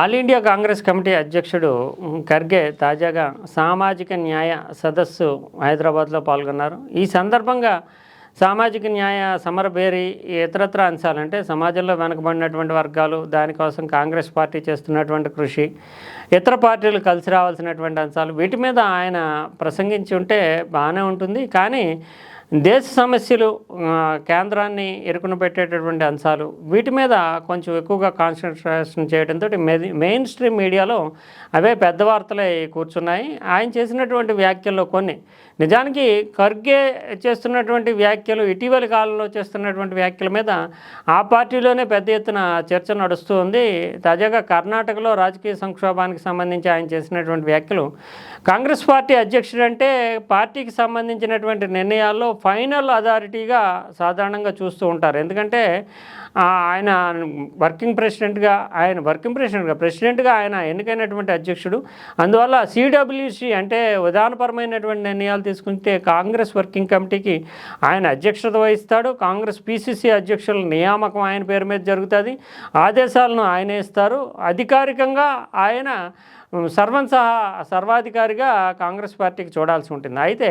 All India Congress committee అధ్యక్షుడు ఖర్గే తాజాగా సామాజిక న్యాయ సదస్సు హైదరాబాద్లో పాల్గొన్నారు. ఈ సందర్భంగా సామాజిక న్యాయ సమరభేరి ఇతరత్ర అంశాలంటే సమాజంలో వెనుకబడినటువంటి వర్గాలు దానికోసం కాంగ్రెస్ పార్టీ చేస్తున్నటువంటి కృషి ఇతర పార్టీలు కలిసి రావాల్సినటువంటి అంశాలు వీటి మీద ఆయన ప్రసంగించి ఉంటే బాగానే ఉంటుంది. కానీ దేశ సమస్యలు కేంద్రాన్ని ఇరుకున పెట్టేటటువంటి అంశాలు వీటి మీద కొంచెం ఎక్కువగా కాన్సన్ట్రేషన్ చేయడంతో మెయిన్ స్ట్రీమ్ మీడియాలో అవే పెద్ద వార్తలే కూర్చున్నాయి. ఆయన చేసినటువంటి వ్యాఖ్యల్లో కొన్ని నిజానికి ఖర్గే చేస్తున్నటువంటి వ్యాఖ్యలు ఇటీవలి కాలంలో చేస్తున్నటువంటి వ్యాఖ్యల మీద ఆ పార్టీలోనే పెద్ద ఎత్తున చర్చ నడుస్తూ ఉంది. తాజాగా కర్ణాటకలో రాజకీయ సంక్షోభానికి సంబంధించి ఆయన చేసినటువంటి వ్యాఖ్యలు. కాంగ్రెస్ పార్టీ అధ్యక్షుడు అంటే పార్టీకి సంబంధించినటువంటి నిర్ణయాల్లో ఫైనల్ అథారిటీగా సాధారణంగా చూస్తూ ఉంటారు. ఎందుకంటే ఆయన వర్కింగ్ ప్రెసిడెంట్గా ఆయన వర్కింగ్ ప్రెసిడెంట్గా ప్రెసిడెంట్గా ఆయన ఎన్నికైనటువంటి అధ్యక్షుడు. అందువల్ల సిడబ్ల్యూసి అంటే విధానపరమైనటువంటి నిర్ణయాలు తీసుకుంటే కాంగ్రెస్ వర్కింగ్ కమిటీకి ఆయన అధ్యక్షత వహిస్తాడు. కాంగ్రెస్ పిసిసి అధ్యక్షుల నియామకం ఆయన పేరు మీద జరుగుతుంది. ఆదేశాలను ఆయన ఇస్తారు. అధికారికంగా ఆయన సర్వం సహా సర్వాధికారిగా కాంగ్రెస్ పార్టీకి చూడాల్సి ఉంటుంది. అయితే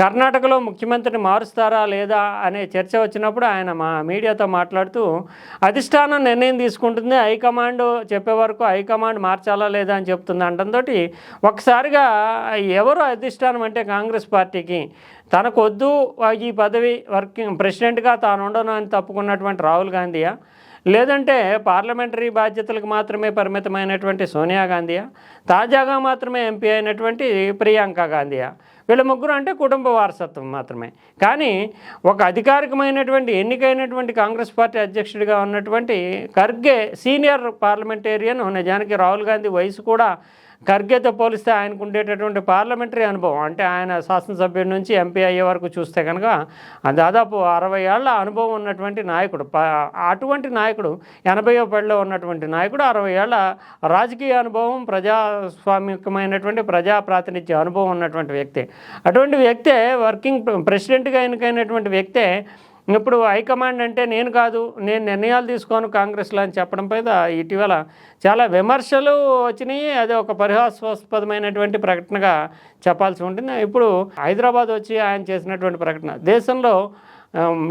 కర్ణాటకలో ముఖ్యమంత్రిని మారుస్తారా లేదా అనే చర్చ వచ్చినప్పుడు ఆయన మా మీడియాతో మాట్లాడుతూ అధిష్టానం నిర్ణయం తీసుకుంటుంది హైకమాండ్ చెప్పే వరకు హైకమాండ్ మార్చాలా లేదా అని చెప్తుంది. అనడంతో ఒకసారిగా ఎవరు అధిష్టానం అంటే కాంగ్రెస్ పార్టీకి? తనకు వద్దు ఈ పదవి వర్కింగ్ ప్రెసిడెంట్గా తాను ఉండను అని తప్పుకున్నటువంటి రాహుల్ గాంధీయా? లేదంటే పార్లమెంటరీ బాధ్యతలకు మాత్రమే పరిమితమైనటువంటి సోనియా గాంధీయా? తాజాగా మాత్రమే ఎంపీ అయినటువంటి ప్రియాంక గాంధీయా? వీళ్ళ ముగ్గురు అంటే కుటుంబ వారసత్వం మాత్రమే. కానీ ఒక అధికారికమైనటువంటి ఎన్నికైనటువంటి కాంగ్రెస్ పార్టీ అధ్యక్షుడిగా ఉన్నటువంటి ఖర్గే సీనియర్ పార్లమెంటేరియన్ నిజానికి రాహుల్ గాంధీ వయసు కూడా ఖర్గేతో పోలిస్తే ఆయనకు ఉండేటటువంటి పార్లమెంటరీ అనుభవం అంటే ఆయన శాసనసభ్యుడి నుంచి ఎంపీ అయ్యే వరకు చూస్తే కనుక దాదాపు అరవై ఏళ్ళ అనుభవం ఉన్నటువంటి నాయకుడు. అటువంటి నాయకుడు ఎనభైవ పడిలో ఉన్నటువంటి నాయకుడు అరవై ఏళ్ళ రాజకీయ అనుభవం ప్రజాస్వామికమైనటువంటి ప్రజా ప్రాతినిధ్య అనుభవం ఉన్నటువంటి వ్యక్తి. అటువంటి వ్యక్తే వర్కింగ్ ప్రెసిడెంట్గా ఎన్నికైనటువంటి వ్యక్తే ఇప్పుడు హైకమాండ్ అంటే నేను కాదు నేను నిర్ణయాలు తీసుకోను కాంగ్రెస్లో అని చెప్పడం పైన ఇటీవల చాలా విమర్శలు వచ్చినాయి. అది ఒక పరిహాస్పదమైనటువంటి ప్రకటనగా చెప్పాల్సి ఉంటుంది. ఇప్పుడు హైదరాబాద్ వచ్చి ఆయన చేసినటువంటి ప్రకటన దేశంలో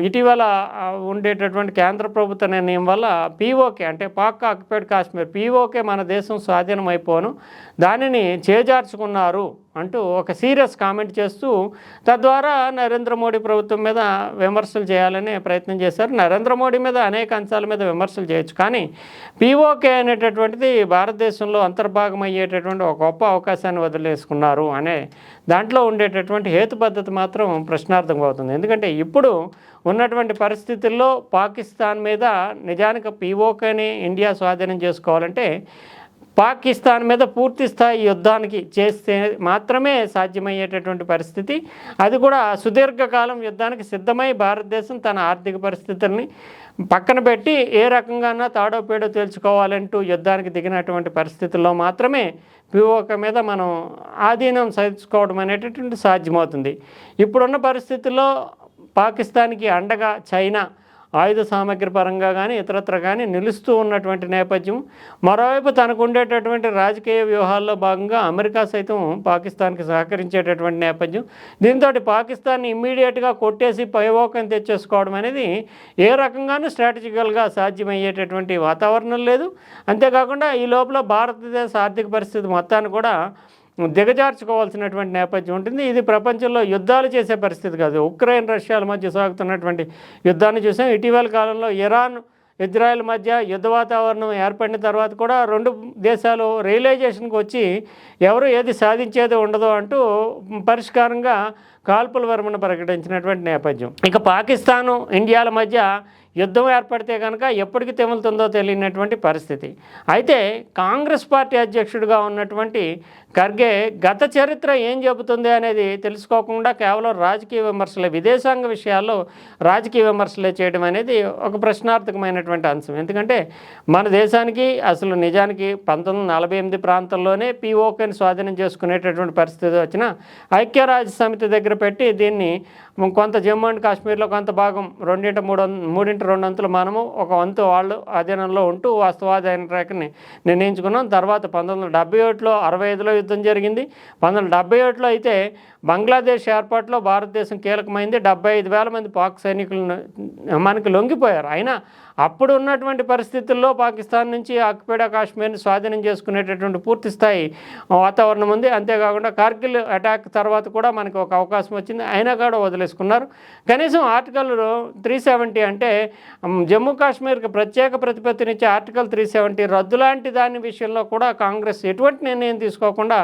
ఇటీవల ఉండేటటువంటి కేంద్ర ప్రభుత్వ నిర్ణయం వల్ల పీఓకే అంటే పాక్ ఆక్యుపైడ్ కాశ్మీర్ పీఓకే మన దేశం స్వాధీనం అయిపోను దానిని చేజార్చుకున్నారు. అంటూ ఒక సీరియస్ కామెంట్ చేస్తూ తద్వారా నరేంద్ర మోడీ ప్రభుత్వం మీద విమర్శలు చేయాలనే ప్రయత్నం చేశారు. నరేంద్ర మోడీ మీద అనేక అంశాల మీద విమర్శలు చేయొచ్చు. కానీ పీఓకే అనేటటువంటిది భారతదేశంలో అంతర్భాగం అయ్యేటటువంటి ఒక గొప్ప అవకాశాన్ని వదిలేసుకున్నారు అనే దాంట్లో ఉండేటటువంటి హేతుబద్ధత మాత్రం ప్రశ్నార్థం అవుతుంది. ఎందుకంటే ఇప్పుడు ఉన్నటువంటి పరిస్థితుల్లో పాకిస్తాన్ మీద నిజానికి పీఓకేని ఇండియా స్వాధీనం చేసుకోవాలంటే పాకిస్తాన్ మీద పూర్తి స్థాయి యుద్ధానికి చేస్తే మాత్రమే సాధ్యమయ్యేటటువంటి పరిస్థితి. అది కూడా సుదీర్ఘకాలం యుద్ధానికి సిద్ధమై భారతదేశం తన ఆర్థిక పరిస్థితుల్ని పక్కన పెట్టి ఏ రకంగానో తాడో పేడో తేల్చుకోవాలంటూ యుద్ధానికి దిగినటువంటి పరిస్థితుల్లో మాత్రమే పిఓక మీద మనం ఆధీనం సాధించుకోవడం అనేటటువంటి సాధ్యమవుతుంది. ఇప్పుడున్న పరిస్థితుల్లో పాకిస్తాన్కి అండగా చైనా ఆయుధ సామగ్రి పరంగా కానీ ఇతరత్ర కానీ నిలుస్తూ ఉన్నటువంటి నేపథ్యం. మరోవైపు తనకు ఉండేటటువంటి రాజకీయ వ్యూహాల్లో భాగంగా అమెరికా సైతం పాకిస్తాన్కి సహకరించేటటువంటి నేపథ్యం. దీంతో పాకిస్తాన్ని ఇమ్మీడియట్గా కొట్టేసి పైవోకం తెచ్చేసుకోవడం అనేది ఏ రకంగానూ స్ట్రాటజికల్గా సాధ్యమయ్యేటటువంటి వాతావరణం లేదు. అంతేకాకుండా ఈ లోపల భారతదేశ ఆర్థిక పరిస్థితి మొత్తాన్ని కూడా దిగజార్చుకోవాల్సినటువంటి నేపథ్యం ఉంటుంది. ఇది ప్రపంచంలో యుద్ధాలు చేసే పరిస్థితి కాదు. ఉక్రెయిన్ రష్యాల మధ్య సాగుతున్నటువంటి యుద్ధాన్ని చూసాం. ఇటీవల కాలంలో ఇరాన్ ఇజ్రాయెల్ మధ్య యుద్ధ వాతావరణం ఏర్పడిన తర్వాత కూడా రెండు దేశాలు రియలైజేషన్కి వచ్చి ఎవరు ఏది సాధించేది ఉండదు అంటూ పరిష్కారంగా కాల్పుల విరమణ ప్రకటించినటువంటి నేపథ్యం. ఇక పాకిస్తాను ఇండియాల మధ్య యుద్ధం ఏర్పడితే కనుక ఎప్పటికి తెములుతుందో తెలియనటువంటి పరిస్థితి. అయితే కాంగ్రెస్ పార్టీ అధ్యక్షుడిగా ఉన్నటువంటి ఖర్గే గత చరిత్ర ఏం చెబుతుంది అనేది తెలుసుకోకుండా కేవలం రాజకీయ విమర్శలే విదేశాంగ విషయాల్లో రాజకీయ విమర్శలే చేయడం అనేది ఒక ప్రశ్నార్థకమైనటువంటి అంశం. ఎందుకంటే మన దేశానికి అసలు నిజానికి పంతొమ్మిది నలభై ఎనిమిది ప్రాంతంలోనే పీఓకేని స్వాధీనం చేసుకునేటటువంటి పరిస్థితి వచ్చిన ఐక్యరాజ్య సమితి దగ్గర పెట్టి దీన్ని కొంత జమ్మూ అండ్ కాశ్మీర్లో కొంత భాగం రెండింట మూడు మూడింట రెండు వంతులు మనము ఒక వంతు వాళ్ళు అధీనంలో ఉంటూ వాస్తవాధీన రేఖని నిర్ణయించుకున్నాం. తర్వాత పంతొమ్మిది వందల డెబ్బై ఒకటిలో అరవై ఐదులో యుద్ధం జరిగింది. పంతొమ్మిది వందల డెబ్బై ఒకటిలో అయితే బంగ్లాదేశ్ ఏర్పాటులో భారతదేశం కీలకమైంది. డెబ్బై ఐదు వేల మంది పాక్ సైనికులను మనకి లొంగిపోయారు. అయినా అప్పుడు ఉన్నటువంటి పరిస్థితుల్లో పాకిస్తాన్ నుంచి ఆక్యుపైడ్ కాశ్మీర్ని స్వాధీనం చేసుకునేటటువంటి పూర్తి స్థాయి వాతావరణం ఉంది. అంతేకాకుండా కార్గిల్ అటాక్ తర్వాత కూడా మనకి ఒక అవకాశం వచ్చింది. అయినా కూడా వదిలేసుకున్నారు. కనీసం ఆర్టికల్ త్రీ సెవెంటీ అంటే జమ్మూ కాశ్మీర్కి ప్రత్యేక ప్రతిపత్తినిచ్చే ఆర్టికల్ త్రీ సెవెంటీ రద్దు లాంటి దాని విషయంలో కూడా కాంగ్రెస్ ఎటువంటి నిర్ణయం తీసుకోకుండా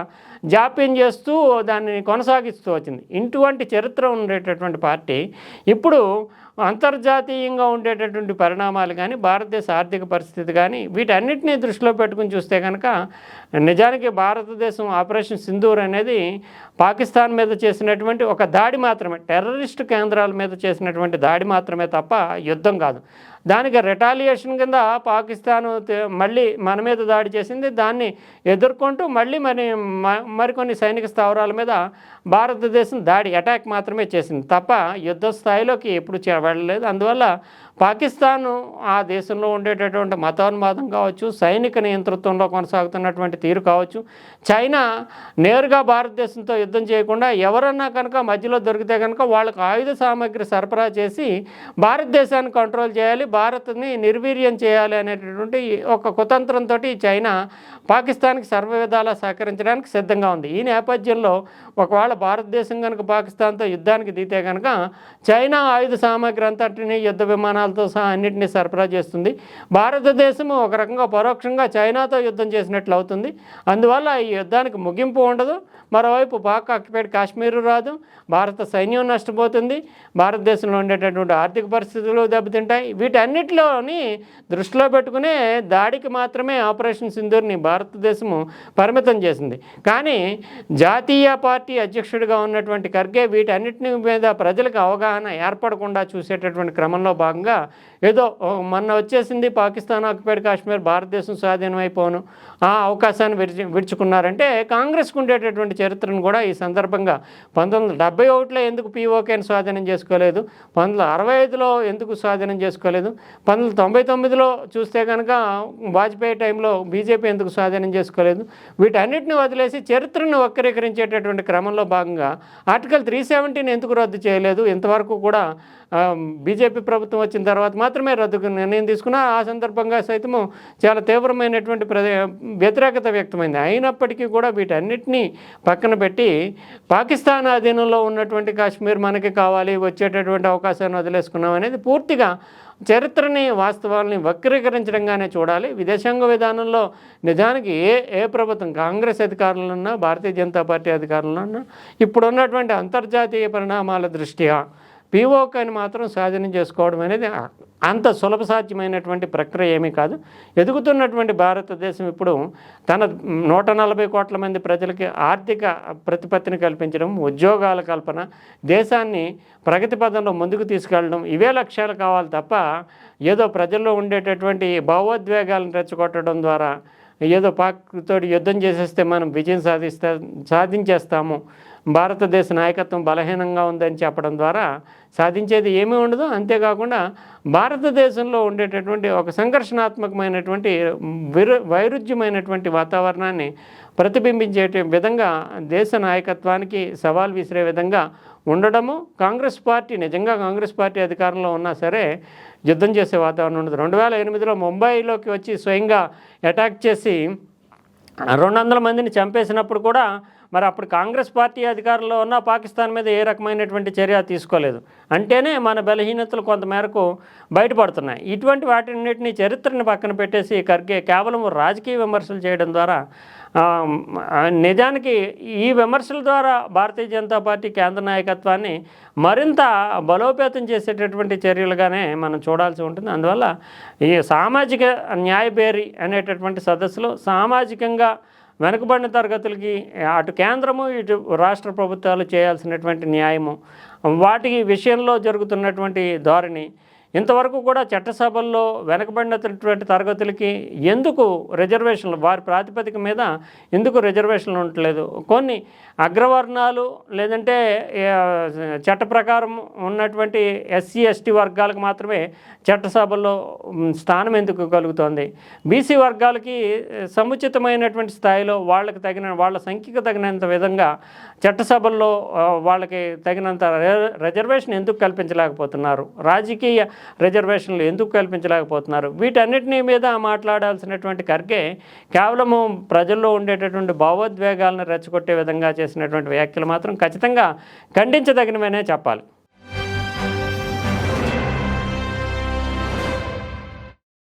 జాప్యం చేస్తూ దాన్ని కొనసాగిస్తూ వచ్చింది. ఇటువంటి చరిత్ర ఉండేటటువంటి పార్టీ ఇప్పుడు అంతర్జాతీయంగా ఉండేటటువంటి పరిణామాలు కానీ భారతదేశ ఆర్థిక పరిస్థితి కానీ వీటన్నిటినీ దృష్టిలో పెట్టుకుని చూస్తే కనుక నిజానికి భారతదేశం ఆపరేషన్ సింధూర్ అనేది పాకిస్తాన్ మీద చేసినటువంటి ఒక దాడి మాత్రమే టెర్రరిస్ట్ కేంద్రాల మీద చేసినటువంటి దాడి మాత్రమే తప్ప యుద్ధం కాదు. దానికి రిటాలియేషన్ కింద పాకిస్తాన్ మళ్ళీ మన మీద దాడి చేసింది. దాన్ని ఎదుర్కొంటూ మళ్ళీ మరి మరికొన్ని సైనిక స్థావరాల మీద భారతదేశం దాడి అటాక్ మాత్రమే చేసింది. తప్ప యుద్ధ స్థాయిలోకి ఎప్పుడు వెళ్ళలేదు. అందువల్ల పాకిస్తాన్ ఆ దేశంలో ఉండేటటువంటి మతోన్మాదం కావచ్చు సైనిక నియంతృత్వంలో కొనసాగుతున్నటువంటి తీరు కావచ్చు చైనా నేరుగా భారతదేశంతో యుద్ధం చేయకుండా ఎవరన్నా కనుక మధ్యలో దొరికితే కనుక వాళ్ళకు ఆయుధ సామాగ్రి సరఫరా చేసి భారతదేశాన్ని కంట్రోల్ చేయాలి. భారత్ని నిర్వీర్యం చేయాలి అనేటటువంటి ఒక కుతంత్రంతో చైనా పాకిస్తాన్కి సర్వ విధాలా సహకరించడానికి సిద్ధంగా ఉంది. ఈ నేపథ్యంలో ఒకవేళ భారతదేశం కనుక పాకిస్తాన్తో యుద్ధానికి దిగితే కనుక చైనా ఆయుధ సామాగ్రి అంతటిని యుద్ధ విమానాలతో సహా అన్నింటినీ సరఫరా చేస్తుంది. భారతదేశము ఒక రకంగా పరోక్షంగా చైనాతో యుద్ధం చేసినట్లు అవుతుంది. అందువల్ల ఈ యుద్ధానికి ముగింపు ఉండదు. మరోవైపు పాక్ ఆక్యుపైడ్ కాశ్మీరు రాదు. భారత సైన్యం నష్టపోతుంది. భారతదేశంలో ఉండేటటువంటి ఆర్థిక పరిస్థితులు దెబ్బతింటాయి. వీటి వీటన్నిటిలోని దృష్టిలో పెట్టుకునే దాడికి మాత్రమే ఆపరేషన్ సింధూర్ని భారతదేశము పరిమితం చేసింది. కానీ జాతీయ పార్టీ అధ్యక్షుడిగా ఉన్నటువంటి ఖర్గే వీటన్నిటిని మీద ప్రజలకు అవగాహన ఏర్పడకుండా చూసేటటువంటి క్రమంలో భాగంగా ఏదో మొన్న వచ్చేసింది పాకిస్తాన్ ఆక్యుపైడ్ కాశ్మీర్ భారతదేశం స్వాధీనం అయిపోను. ఆ అవకాశాన్ని విడిచి విడుచుకున్నారంటే కాంగ్రెస్కు ఉండేటటువంటి చరిత్రను కూడా ఈ సందర్భంగా పంతొమ్మిది వందల డెబ్బై ఒకటిలో ఎందుకు పీఓకేని స్వాధీనం చేసుకోలేదు? పంతొమ్మిది వందల అరవై ఐదులో ఎందుకు స్వాధీనం చేసుకోలేదు? పంతొమ్మిది తొంభై తొమ్మిదిలో చూస్తే కనుక వాజ్పేయి టైంలో బీజేపీ ఎందుకు స్వాధీనం చేసుకోలేదు? వీటన్నిటిని వదిలేసి చరిత్రను వక్రీకరించేటటువంటి క్రమంలో భాగంగా ఆర్టికల్ త్రీ సెవెంటీని ఎందుకు రద్దు చేయలేదు? ఇంతవరకు కూడా బీజేపీ ప్రభుత్వం వచ్చిన తర్వాత మాత్రమే రద్దుకు నిర్ణయం తీసుకున్నా ఆ సందర్భంగా సైతము చాలా తీవ్రమైనటువంటి ప్ర వ్యతిరేకత వ్యక్తమైంది. అయినప్పటికీ కూడా వీటన్నిటినీ పక్కన పెట్టి పాకిస్తాన్ అధీనంలో ఉన్నటువంటి కాశ్మీర్ మనకి కావాలి వచ్చేటటువంటి అవకాశాన్ని వదిలేసుకున్నాం అనేది పూర్తిగా చరిత్రని వాస్తవాల్ని వక్రీకరించడంగానే చూడాలి. విదేశాంగ విధానంలో నిజానికి ఏ ఏ ప్రభుత్వం కాంగ్రెస్ అధికారులున్నా భారతీయ జనతా పార్టీ అధికారులున్నా ఇప్పుడున్నటువంటి అంతర్జాతీయ పరిణామాల దృష్ట్యా పీఓకని మాత్రం స్వాధీనం చేసుకోవడం అనేది అంత సులభ సాధ్యమైనటువంటి ప్రక్రియ ఏమీ కాదు. ఎదుగుతున్నటువంటి భారతదేశం ఇప్పుడు తన నూట నలభై కోట్ల మంది ప్రజలకి ఆర్థిక ప్రతిపత్తిని కల్పించడం ఉద్యోగాల కల్పన దేశాన్ని ప్రగతి పదంలో ముందుకు తీసుకెళ్ళడం ఇవే లక్ష్యాలు కావాలి తప్ప ఏదో ప్రజల్లో ఉండేటటువంటి భావోద్వేగాలను రెచ్చగొట్టడం ద్వారా ఏదో పాక్ తోటి యుద్ధం చేసేస్తే మనం విజయం సాధిస్తా సాధించేస్తాము భారతదేశ నాయకత్వం బలహీనంగా ఉందని చెప్పడం ద్వారా సాధించేది ఏమీ ఉండదు. అంతేకాకుండా భారతదేశంలో ఉండేటటువంటి ఒక సంఘర్షణాత్మకమైనటువంటి విరు వైరుధ్యమైనటువంటి వాతావరణాన్ని ప్రతిబింబించే విధంగా దేశ నాయకత్వానికి సవాల్ విసిరే విధంగా ఉండడము కాంగ్రెస్ పార్టీ నిజంగా కాంగ్రెస్ పార్టీ అధికారంలో ఉన్నా సరే యుద్ధం చేసే వాతావరణం ఉండదు. రెండు వేల ఎనిమిదిలో ముంబైలోకి వచ్చి స్వయంగా అటాక్ చేసి రెండు వందల మందిని చంపేసినప్పుడు కూడా మరి అప్పుడు కాంగ్రెస్ పార్టీ అధికారంలో ఉన్న పాకిస్తాన్ మీద ఏ రకమైనటువంటి చర్య తీసుకోలేదు. అంటేనే మన బలహీనతలు కొంతమేరకు బయటపడుతున్నాయి. ఇటువంటి వాటిన్నిటిని చరిత్రని పక్కన పెట్టేసి ఖర్గే కేవలం రాజకీయ విమర్శలు చేయడం ద్వారా నిజానికి ఈ విమర్శల ద్వారా భారతీయ జనతా పార్టీ కేంద్ర నాయకత్వాన్ని మరింత బలోపేతం చేసేటటువంటి చర్యలుగానే మనం చూడాల్సి ఉంటుంది. అందువల్ల ఈ సామాజిక న్యాయబేరి అనేటటువంటి సదస్సులో సామాజికంగా వెనుకబడిన తరగతులకి అటు కేంద్రము ఇటు రాష్ట్ర ప్రభుత్వాలు చేయాల్సినటువంటి న్యాయము వాటి విషయంలో జరుగుతున్నటువంటి ధోరణి ఇంతవరకు కూడా చట్టసభల్లో వెనకబడినటువంటి తరగతులకి ఎందుకు రిజర్వేషన్లు వారి ప్రాతిపదిక మీద ఎందుకు రిజర్వేషన్లు ఉండట్లేదు? కొన్ని అగ్రవర్ణాలు లేదంటే చట్ట ప్రకారం ఉన్నటువంటి ఎస్సీ ఎస్టీ వర్గాలకు మాత్రమే చట్టసభల్లో స్థానం ఎందుకు కలుగుతోంది? బీసీ వర్గాలకి సముచితమైనటువంటి స్థాయిలో వాళ్ళకి తగిన వాళ్ళ సంఖ్యకు తగినంత విధంగా చట్టసభల్లో వాళ్ళకి తగినంత రి- రిజర్వేషన్ ఎందుకు కల్పించలేకపోతున్నారు? రాజకీయ రిజర్వేషన్లు ఎందుకు కల్పించలేకపోతున్నారు? వీటన్నిటినీ మీద మాట్లాడాల్సినటువంటి ఖర్గే కేవలము ప్రజల్లో ఉండేటటువంటి భావోద్వేగాలను రెచ్చగొట్టే విధంగా చేసినటువంటి వ్యాఖ్యలు మాత్రం ఖచ్చితంగా ఖండించదగినవనే చెప్పాలి.